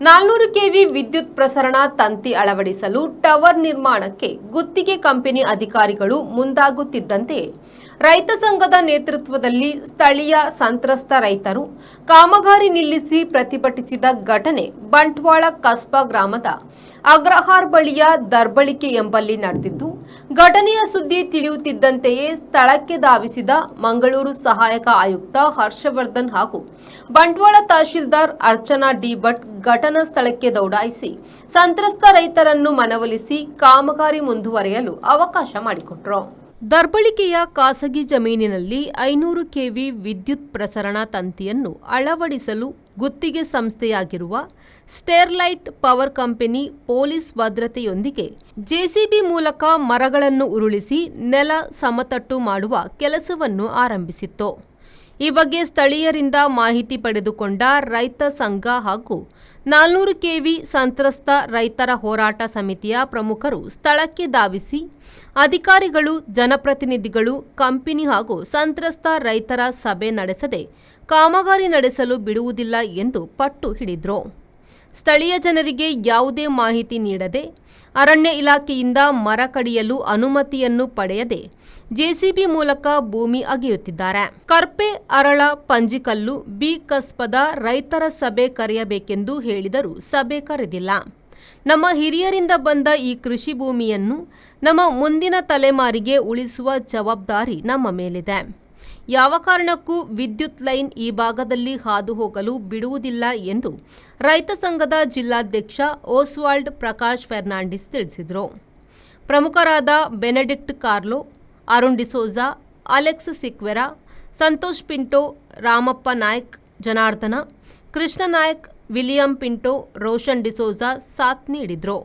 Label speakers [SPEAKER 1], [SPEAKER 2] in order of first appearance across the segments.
[SPEAKER 1] ನಾಲ್ನೂರು KV ವಿದ್ಯುತ್ ಪ್ರಸರಣ ತಂತಿ ಅಳವಡಿಸಲು ಟವರ್ ನಿರ್ಮಾಣಕ್ಕೆ ಗುತ್ತಿಗೆ ಕಂಪನಿ ಅಧಿಕಾರಿಗಳು ಮುಂದಾಗುತ್ತಿದ್ದಂತೆ ರೈತ ಸಂಘದ ನೇತೃತ್ವದಲ್ಲಿ ಸ್ಥಳೀಯ ಸಂತ್ರಸ್ತ ರೈತರು ಕಾಮಗಾರಿ ನಿಲ್ಲಿಸಿ ಪ್ರತಿಭಟಿಸಿದ ಘಟನೆ ಬಂಟ್ವಾಳ ಕಸ್ಬಾ ಗ್ರಾಮದ ಅಗ್ರಹಾರ್ ಬಳಿಯ ದರ್ಬಳಿಕೆ ಎಂಬಲ್ಲಿ ನಡೆದಿದ್ದು, ಘಟನೆಯ ಸುದ್ದಿ ತಿಳಿಯುತ್ತಿದ್ದಂತೆಯೇ ಸ್ಥಳಕ್ಕೆ ಧಾವಿಸಿದ ಮಂಗಳೂರು ಸಹಾಯಕ ಆಯುಕ್ತ ಹರ್ಷವರ್ಧನ್ ಹಾಗೂ ಬಂಟ್ವಾಳ ತಹಶೀಲ್ದಾರ್ ಅರ್ಚನಾ ಡಿ ಭಟ್ ಘಟನಾ ಸ್ಥಳಕ್ಕೆ ದೌಡಾಯಿಸಿ ಸಂತ್ರಸ್ತ ರೈತರನ್ನು ಮನವೊಲಿಸಿ ಕಾಮಗಾರಿ ಮುಂದುವರೆಯಲು ಅವಕಾಶ ಮಾಡಿಕೊಟ್ರು. ದರ್ಬಳಿಕೆಯ ಖಾಸಗಿ ಜಮೀನಿನಲ್ಲಿ ಐನೂರು ಕೆವಿ ವಿದ್ಯುತ್ ಪ್ರಸರಣ ತಂತಿಯನ್ನು ಅಳವಡಿಸಲು ಗುತ್ತಿಗೆ ಸಂಸ್ಥೆಯಾಗಿರುವ ಸ್ಟೇರ್ಲೈಟ್ ಪವರ್ ಕಂಪನಿ ಪೊಲೀಸ್ ಭದ್ರತೆಯೊಂದಿಗೆ ಜೆಸಿಬಿ ಮೂಲಕ ಮರಗಳನ್ನು ಉರುಳಿಸಿ ನೆಲ ಸಮತಟ್ಟು ಮಾಡುವ ಕೆಲಸವನ್ನು ಆರಂಭಿಸಿತ್ತು. ಈ ಬಗ್ಗೆ ಸ್ಥಳೀಯರಿಂದ ಮಾಹಿತಿ ಪಡೆದುಕೊಂಡ ರೈತ ಸಂಘ ಹಾಗೂ ನಾಲ್ನೂರು ಕೆವಿ ಸಂತ್ರಸ್ತ ರೈತರ ಹೋರಾಟ ಸಮಿತಿಯ ಪ್ರಮುಖರು ಸ್ಥಳಕ್ಕೆ ಧಾವಿಸಿ ಅಧಿಕಾರಿಗಳು, ಜನಪ್ರತಿನಿಧಿಗಳು, ಕಂಪನಿ ಹಾಗೂ ಸಂತ್ರಸ್ತ ರೈತರ ಸಭೆ ನಡೆಸದೆ ಕಾಮಗಾರಿ ನಡೆಸಲು ಬಿಡುವುದಿಲ್ಲ ಎಂದು ಪಟ್ಟು ಹಿಡಿದ್ರು. ಸ್ಥಳೀಯ ಜನರಿಗೆ ಯಾವುದೇ ಮಾಹಿತಿ ನೀಡದೆ ಅರಣ್ಯ ಇಲಾಖೆಯಿಂದ ಮರ ಕಡಿಯಲು ಅನುಮತಿಯನ್ನು ಪಡೆಯದೆ ಜೆಸಿಬಿ ಮೂಲಕ ಭೂಮಿ ಅಗೆಯುತ್ತಿದ್ದಾರೆ. ಕರ್ಪೆ, ಅರಳ, ಪಂಜಿಕಲ್ಲು ಬಿ ಕಸ್ಪದ ರೈತರ ಸಭೆ ಕರೆಯಬೇಕೆಂದು ಹೇಳಿದರೂ ಸಭೆ ಕರೆದಿಲ್ಲ. ನಮ್ಮ ಹಿರಿಯರಿಂದ ಬಂದ ಈ ಕೃಷಿ ಭೂಮಿಯನ್ನು ನಮ್ಮ ಮುಂದಿನ ತಲೆಮಾರಿಗೆ ಉಳಿಸುವ ಜವಾಬ್ದಾರಿ ನಮ್ಮ ಮೇಲಿದೆ. ಯಾವ ಕಾರಣಕ್ಕೂ ವಿದ್ಯುತ್ ಲೈನ್ ಈ ಭಾಗದಲ್ಲಿ ಹಾದು ಹೋಗಲು ಬಿಡುವುದಿಲ್ಲ ಎಂದು ರೈತ ಸಂಘದ ಜಿಲ್ಲಾಧ್ಯಕ್ಷ ಓಸ್ವಾಲ್ಡ್ ಪ್ರಕಾಶ್ ಫೆರ್ನಾಂಡಿಸ್ ತಿಳಿಸಿದರು. ಪ್ರಮುಖರಾದ Benedict Carlo, Arun D'Souza, Alex Sequeira, Santosh Pinto, Ramappa Naik, Janardhana, Krishna Naik, William Pinto, Roshan D'Souza ಸಾಥ್ ನೀಡಿದರು.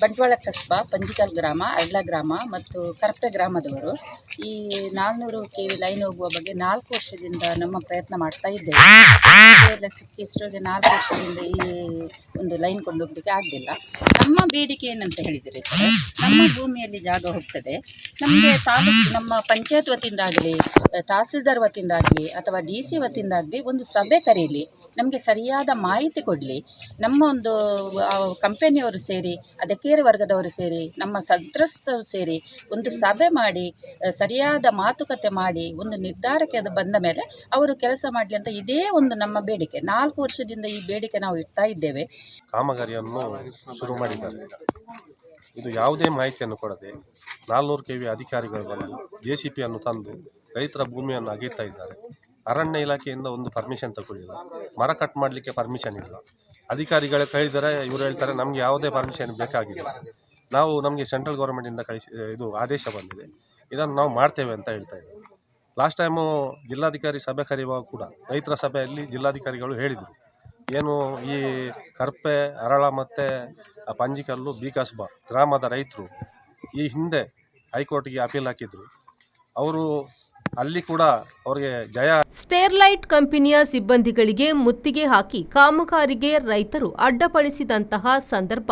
[SPEAKER 2] ಬಂಟ್ವಾಳ ಕಸ್ಬಾ, ಪಂಜಿಕಲ್ ಗ್ರಾಮ ಅಡ್ಲ ಗ್ರಾಮ ಮತ್ತು ಕರ್ಪೆ ಗ್ರಾಮದವರು. ಈ ನಾಲ್ನೂರು ಕೆ ವಿ ಲೈನ್ ಹೋಗುವ ಬಗ್ಗೆ ನಾಲ್ಕು ವರ್ಷದಿಂದ ನಮ್ಮ ಪ್ರಯತ್ನ ಮಾಡ್ತಾ ಇದ್ದೇವೆ. ಲಸಿಕೆ ಇಷ್ಟರೊಳಗೆ ನಾಲ್ಕು ವರ್ಷದಿಂದ ಈ ಒಂದು ಲೈನ್ ಕೊಂಡೋಗ್ಲಿಕ್ಕೆ ಆಗಲಿಲ್ಲ. ನಮ್ಮ ಬೇಡಿಕೆ ಏನಂತ ಹೇಳಿದರೆ ಸರ್ ನಮ್ಮ ಭೂಮಿಯಲ್ಲಿ ಜಾಗ ಹೋಗ್ತದೆ. ನಮಗೆ ತಾಲೂಕು, ನಮ್ಮ ಪಂಚಾಯತ್ ವತಿಯಿಂದಾಗಲಿ ತಹಸೀಲ್ದಾರ್ ವತಿಯಿಂದ ಆಗಲಿ ಅಥವಾ ಡಿ ಸಿ ವತಿಯಿಂದ ಆಗಲಿ ಒಂದು ಸಭೆ ಕರೀಲಿ. ನಮಗೆ ಸರಿಯಾದ ಮಾಹಿತಿ ಕೊಡಲಿ. ನಮ್ಮ ಒಂದು ಕಂಪನಿಯವರು ಸೇರಿ ಅದಕ್ಕೇರಿ ವರ್ಗದವರು ಸೇರಿ, ನಮ್ಮ ಸಂತ್ರಸ್ತರು ಸೇರಿ ಒಂದು ಸಭೆ ಮಾಡಿ ಸರಿಯಾದ ಮಾತುಕತೆ ಮಾಡಿ, ಒಂದು ನಿರ್ಧಾರಕ್ಕೆ ಅದು ಬಂದ ಮೇಲೆ ಅವರು ಕೆಲಸ ಮಾಡಲಿ ಅಂತ ಇದೇ ಒಂದು ನಮ್ಮ ಬೇಡಿಕೆ. ನಾಲ್ಕು ವರ್ಷದಿಂದ ಈ ಬೇಡಿಕೆ ನಾವು ಇಡ್ತಾ ಇದ್ದೇವೆ.
[SPEAKER 3] ಕಾಮಗಾರಿಯನ್ನು ಶುರು ಮಾಡಿದ್ದಾರೆ. ಇದು ಯಾವುದೇ ಮಾಹಿತಿಯನ್ನು ಕೊಡದೆ ನಾಲ್ನೂರು ಕೆ ವಿ ಅಧಿಕಾರಿಗಳು ಬಂದು ಜೆ ಸಿ ಪಿಯನ್ನು ತಂದು ರೈತರ ಭೂಮಿಯನ್ನು ಅಗೀತಾ ಇದ್ದಾರೆ. ಅರಣ್ಯ ಇಲಾಖೆಯಿಂದ ಒಂದು ಪರ್ಮಿಷನ್ ತಗೊಳ್ಳಿಲ್ಲ. ಮರ ಕಟ್ ಮಾಡಲಿಕ್ಕೆ ಪರ್ಮಿಷನ್ ಇಲ್ಲ. ಅಧಿಕಾರಿಗಳು ಕೇಳಿದರೆ ಇವರು ಹೇಳ್ತಾರೆ, ನಮಗೆ ಯಾವುದೇ ಪರ್ಮಿಷನ್ ಬೇಕಾಗಿಲ್ಲ. ನಾವು ನಮಗೆ ಸೆಂಟ್ರಲ್ ಗೌರ್ಮೆಂಟಿಂದ ಕಳಿಸಿ, ಇದು ಆದೇಶ ಬಂದಿದೆ. ಇದನ್ನು ನಾವು ಮಾಡ್ತೇವೆ ಅಂತ ಹೇಳ್ತಾ ಇದ್ದೀವಿ ಲಾಸ್ಟ್ ಟೈಮು ಜಿಲ್ಲಾಧಿಕಾರಿ ಸಭೆ ಕರೆಯುವಾಗ ಕೂಡ ರೈತರ ಸಭೆಯಲ್ಲಿ ಜಿಲ್ಲಾಧಿಕಾರಿಗಳು ಹೇಳಿದರು. ಏನು ಈ ಕರ್ಪೆ, ಅರಳ ಮತ್ತು ಪಂಜಿಕಲ್ಲು ಬಿ ಗ್ರಾಮದ ರೈತರು ಈ ಹಿಂದೆ ಹೈಕೋರ್ಟ್ಗೆ ಅಪೀಲ್ ಹಾಕಿದ್ರು. ಅವರು ಅಲ್ಲಿ ಕೂಡ ಅವರಿಗೆ ಜಯ
[SPEAKER 1] ಸ್ಟೇರ್ಲೈಟ್ ಕಂಪನಿಯ ಸಿಬ್ಬಂದಿಗಳಿಗೆ ಮುತ್ತಿಗೆ ಹಾಕಿ ಕಾಮಗಾರಿಗೆ ರೈತರು ಅಡ್ಡಪಡಿಸಿದಂತಹ ಸಂದರ್ಭ.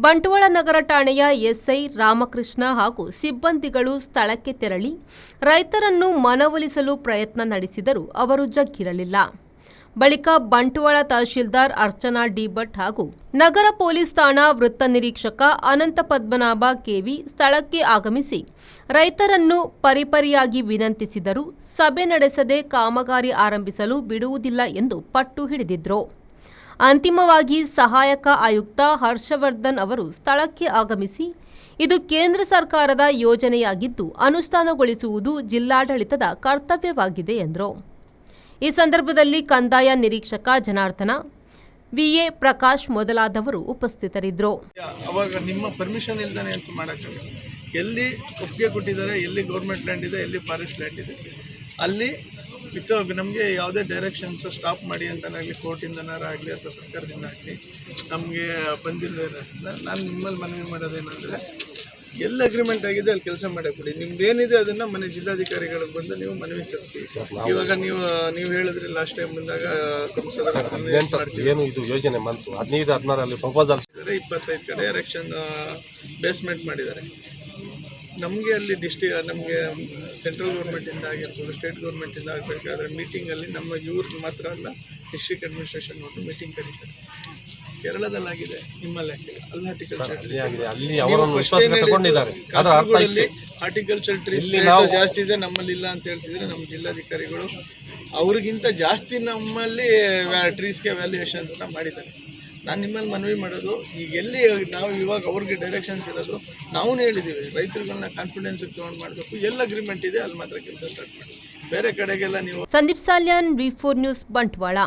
[SPEAKER 1] ಬಂಟ್ವಾಳ ನಗರ ಠಾಣೆಯ ಎಸ್ಐ ರಾಮಕೃಷ್ಣ ಹಾಗೂ ಸಿಬ್ಬಂದಿಗಳು ಸ್ಥಳಕ್ಕೆ ತೆರಳಿ ರೈತರನ್ನು ಮನವೊಲಿಸಲು ಪ್ರಯತ್ನ ನಡೆಸಿದರೂ ಅವರು ಜಗ್ಗಿರಲಿಲ್ಲ. ಬಳಿಕ ಬಂಟ್ವಾಳ ತಹಶೀಲ್ದಾರ್ ಅರ್ಚನಾ ಡಿ ಭಟ್ ಹಾಗೂ ನಗರ ಪೊಲೀಸ್ ಠಾಣಾ ವೃತ್ತ ನಿರೀಕ್ಷಕ ಅನಂತ ಪದ್ಮನಾಭ ಕೆವಿ ಸ್ಥಳಕ್ಕೆ ಆಗಮಿಸಿ ರೈತರನ್ನು ಪರಿಪರಿಯಾಗಿ ವಿನಂತಿಸಿದರು ಸಭೆ ನಡೆಸದೆ ಕಾಮಗಾರಿ ಆರಂಭಿಸಲು ಬಿಡುವುದಿಲ್ಲ ಎಂದು ಪಟ್ಟು ಹಿಡಿದಿದ್ರು. ಅಂತಿಮವಾಗಿ ಸಹಾಯಕ ಆಯುಕ್ತ ಹರ್ಷವರ್ಧನ್ ಅವರು ಸ್ಥಳಕ್ಕೆ ಆಗಮಿಸಿ ಇದು ಕೇಂದ್ರ ಸರ್ಕಾರದ ಯೋಜನೆಯಾಗಿದ್ದು ಅನುಷ್ಠಾನಗೊಳಿಸುವುದು ಜಿಲ್ಲಾಡಳಿತದ ಕರ್ತವ್ಯವಾಗಿದೆ ಎಂದರು. ಈ ಸಂದರ್ಭದಲ್ಲಿ ಕಂದಾಯ ನಿರೀಕ್ಷಕ ಜನಾರ್ದನ ವಿಎ ಪ್ರಕಾಶ್ ಮೊದಲಾದವರು ಉಪಸ್ಥಿತರಿದ್ದರು.
[SPEAKER 4] ಅವಾಗ ನಿಮ್ಮ ಪರ್ಮಿಷನ್ ಇಲ್ದಾನೆ ಅಂತ ಮಾಡೋಕ್ಕಾಗಲ್ಲ ಎಲ್ಲಿ ಒಪ್ಪಿಗೆ ಕೊಟ್ಟಿದ್ದಾರೆ, ಎಲ್ಲಿ ಗೌರ್ಮೆಂಟ್ ಲ್ಯಾಂಡ್ ಇದೆ, ಎಲ್ಲಿ ಫಾರೆಸ್ಟ್ ಲ್ಯಾಂಡ್ ಇದೆ. ಅಲ್ಲಿ ವಿತ್ ನಮಗೆ ಯಾವುದೇ ಡೈರೆಕ್ಷನ್ಸ್ ಸ್ಟಾಪ್ ಮಾಡಿ ಅಂತನಾಗಲಿ ಕೋರ್ಟಿಂದನಾರಾಗಲಿ ಅಥವಾ ಸರ್ಕಾರದಿಂದ ಆಗಲಿ ನಮಗೆ ಬಂದಿಲ್ಲ ನಾನು ನಿಮ್ಮಲ್ಲಿ ಮನವಿ ಮಾಡೋದೇನೆಂದರೆ ಎಲ್ಲಿ ಅಗ್ರಿಮೆಂಟ್ ಆಗಿದೆ ಅಲ್ಲಿ ಕೆಲಸ ಮಾಡಕ್ಕೆ ನಿಮ್ದು ಏನಿದೆ ಅದನ್ನು ಮನೆ ಜಿಲ್ಲಾಧಿಕಾರಿಗಳಿಗೆ ಬಂದು ನೀವು ಮನವಿ ಸಲ್ಲಿಸಿ. ಇವಾಗ ನೀವು ನೀವು ಹೇಳಿದ್ರಿ ಲಾಸ್ಟ್ ಟೈಮ್ ಬಂದಾಗ
[SPEAKER 3] ಸಂಸದ ಏನು ಇದು ಯೋಜನೆ ಬಂತು ಹದಿನೈದು ಹದಿನಾರಲ್ಲಿ ಪ್ರಪೋಸಲ್
[SPEAKER 4] ಇಪ್ಪತ್ತೈದು ಕಡೆ ಎಲೆಕ್ಷನ್ ಬೇಸ್ಮೆಂಟ್ ಮಾಡಿದ್ದಾರೆ. ನಮಗೆ ಅಲ್ಲಿ ಡಿಸ್ಟಿ ನಮಗೆ ಸೆಂಟ್ರಲ್ ಗೌರ್ಮೆಂಟಿಂದ ಆಗಿರ್ಬೋದು ಸ್ಟೇಟ್ ಗೌರ್ಮೆಂಟಿಂದ ಆಗಬೇಕಾದ್ರೆ ಮೀಟಿಂಗಲ್ಲಿ ನಮ್ಮ ಇವ್ರಿಗೆ ಮಾತ್ರ ಅಲ್ಲ ಡಿಸ್ಟ್ರಿಕ್ಟ್ ಅಡ್ಮಿನಿಸ್ಟ್ರೇಷನ್ ಮತ್ತು ಮೀಟಿಂಗ್ ಕರೀತಾರೆ. ಕೇರಳದಲ್ಲಾಗಿದೆ ನಿಮ್ಮಲ್ಲಿ ಆಗಿಲ್ಲ ಅಲ್ಲಿ ಹಾರ್ಟಿಕಲ್ಚರ್
[SPEAKER 3] ಆಗಿದೆ ಅಲ್ಲಿ ಅವರನ್ನು ವಿಶ್ವಾಸಕ್ಕೆ ತಗೊಂಡಿದ್ದಾರೆ. ಅದರ ಅರ್ಥ ಇಷ್ಟೇ
[SPEAKER 4] ಹಾರ್ಟಿಕಲ್ಚರ್ ಟ್ರೀಸ್
[SPEAKER 3] ಇಲ್ಲಿ ನಾವು-
[SPEAKER 4] ಜಾಸ್ತಿ ಇದೆ ನಮ್ಮಲ್ಲಿ ಇಲ್ಲ ಅಂತ ಹೇಳ್ತಿದ್ರೆ ನಮ್ಮ ಜಿಲ್ಲಾಧಿಕಾರಿಗಳು ಅವ್ರಿಗಿಂತ ಜಾಸ್ತಿ ನಮ್ಮಲ್ಲಿ ಟ್ರೀಸ್ಗೆ ವ್ಯಾಲ್ಯೂಯೇಷನ್ ಮಾಡಿದ್ದಾರೆ. ನಾನು ನಿಮ್ಮಲ್ಲಿ ಮನವಿ ಮಾಡೋದು ಈಗ ಎಲ್ಲಿ ನಾವು ಇವಾಗ ಅವ್ರಿಗೆ ಡೈರೆಕ್ಷನ್ಸ್ ಇರೋದು ನಾವು ಹೇಳಿದ್ದೀವಿ. ರೈತರುಗಳನ್ನ ಕಾನ್ಫಿಡೆನ್ಸಿಗೆ ತಗೊಂಡ್ ಮಾಡಬೇಕು. ಎಲ್ಲ ಅಗ್ರಿಮೆಂಟ್ ಇದೆ ಅಲ್ಲಿ ಮಾತ್ರ ಕೆಲಸ ಸ್ಟಾರ್ಟ್ ಮಾಡಿ. ಬೇರೆ ಕಡೆಗೆಲ್ಲ ನೀವು
[SPEAKER 1] Sandeep Salian V four news Bantwal.